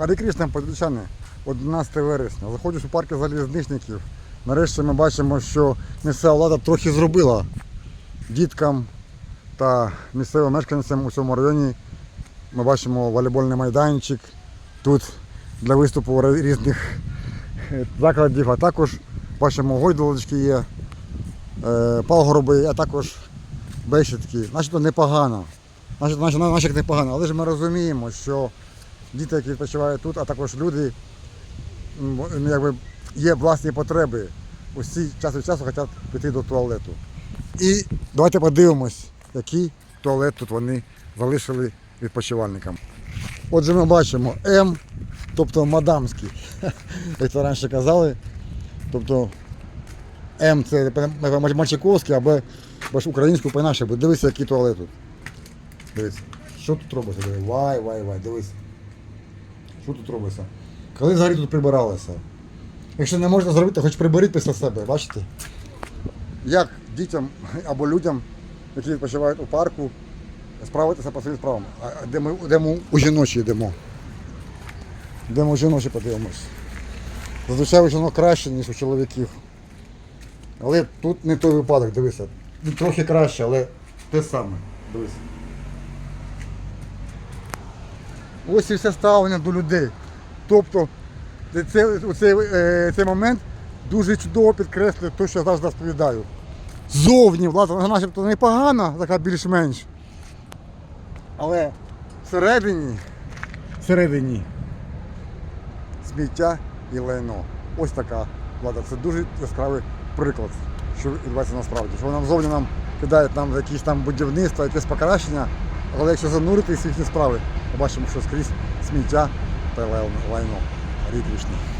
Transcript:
Харі Кришна, подільчани, 11 вересня. Заходиш у парки залізничників. Нарешті ми бачимо, що місцева влада трохи зробила діткам та місцевим мешканцям у цьому районі. Ми бачимо волейбольний майданчик тут для виступу різних е, закладів, а також бачимо гойдалочки є, е, пагорби, а також бесідки. Значить, непогано. Значить, значить непогано. Але ж ми розуміємо, що діти, які відпочивають тут, а також люди, ну, якби є власні потреби. Усі час від часу хочуть піти до туалету. І давайте подивимось, який туалет тут вони залишили відпочивальникам. Отже, ми бачимо М, тобто мадамський, як це раніше казали. Тобто М це напевно, Мачаковський, або, українську по-інакше. буде. Дивися, який туалет тут. Дивись. Що тут робиться? Вай, вай, вай, дивись. Що тут робиться? Коли взагалі тут прибиралося? Якщо не можна зробити, хоч приберіть після себе, бачите? Як дітям або людям, які відпочивають у парку, справитися по своїм справам. А де ми, де ми у жіночі йдемо? Йдемо у жіночі подивимось. Зазвичай у жінок краще, ніж у чоловіків. Але тут не той випадок, дивися. Трохи краще, але те саме. Дивись. Ось і все ставлення до людей. Тобто це, цей, е, цей момент дуже чудово підкреслює те, що я завжди розповідаю. Зовні влада вона начебто непогана, така більш-менш. Але всередині, всередині сміття і лайно. Ось така влада. Це дуже яскравий приклад, що відбувається насправді. Що нам зовні нам кидають нам якісь там будівництва, якесь покращення, але якщо зануритись в їхні справи, побачимо, що скрізь сміття та лайно. рідвішне.